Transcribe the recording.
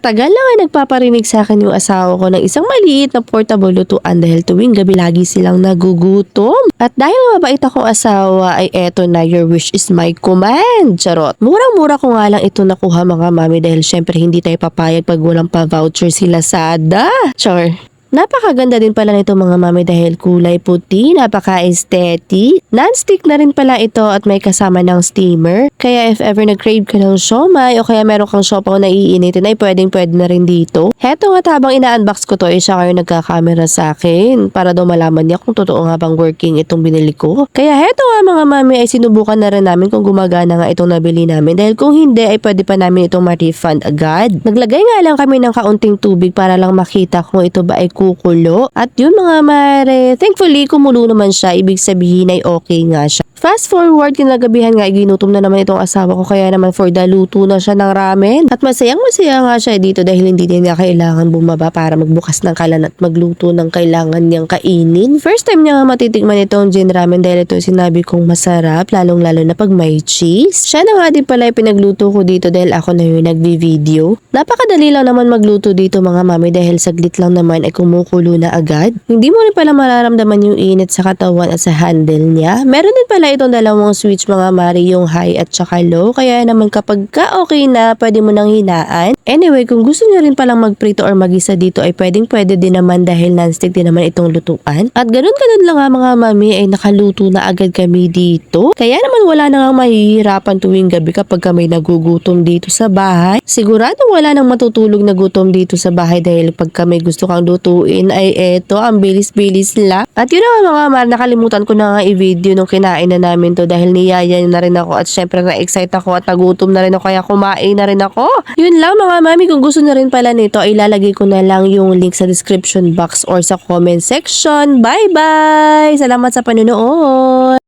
Matagal na nga nagpaparinig sa akin yung asawa ko ng isang maliit na portable lutuan dahil tuwing gabi lagi silang nagugutom. At dahil mabait akong asawa ay eto na your wish is my command. Charot. Murang-mura ko nga lang ito nakuha mga mami dahil syempre hindi tayo papayag pag walang pa-voucher sila sa ADA. Char. Napakaganda din pala nito mga mami dahil kulay puti, napaka-aesthetic. Non-stick na rin pala ito at may kasama ng steamer. Kaya if ever nag-crave ka ng siomay o kaya meron kang siopaw na iinitin ay pwedeng pwede na rin dito. Heto nga habang ina-unbox ko to ay siya kayo nagkakamera sa akin para daw malaman niya kung totoo nga bang working itong binili ko. Kaya heto nga mga mami ay sinubukan na rin namin kung gumagana nga itong nabili namin dahil kung hindi ay pwede pa namin itong ma-refund agad. Naglagay nga lang kami ng kaunting tubig para lang makita kung ito ba ay kukulo. At yun mga mare, thankfully kumulo naman siya, ibig sabihin ay okay nga siya. Fast forward, kinagabihan nga, ginutom na naman itong asawa ko kaya naman for the luto na siya ng ramen. At masayang masaya nga siya dito dahil hindi din niya kailangan bumaba para magbukas ng kalan at magluto ng kailangan niyang kainin. First time niya nga matitikman itong gin ramen dahil ito sinabi kong masarap, lalong lalo na pag may cheese. Siya na nga din pala pinagluto ko dito dahil ako na yung nagvi-video. Napakadali lang naman magluto dito mga mami dahil saglit lang naman ay kumukulo na agad. Hindi mo rin pala mararamdaman yung init sa katawan at sa handle niya. Meron din pala itong dalawang switch mga mari, yung high at saka low. Kaya naman kapag ka okay na, pwede mo nang hinaan. Anyway, kung gusto niyo rin palang magprito or magisa dito ay pwedeng pwede din naman dahil non-stick din naman itong lutuan. At ganun ganun lang nga mga mami ay nakaluto na agad kami dito. Kaya naman wala na nga mahihirapan tuwing gabi kapag kami nagugutom dito sa bahay. Sigurado wala nang matutulog na gutom dito sa bahay dahil pag kami gusto kang lutuin ay eto, ang bilis-bilis lang. At yun na nga mga mar, nakalimutan ko na nga i-video nung kinain na namin to dahil niyaya na rin ako at syempre na-excite ako at nagutom na rin ako kaya kumain na rin ako. Yun lang mga mami, kung gusto na rin pala nito ay ilalagay ko na lang yung link sa description box or sa comment section. Bye-bye! Salamat sa panonood!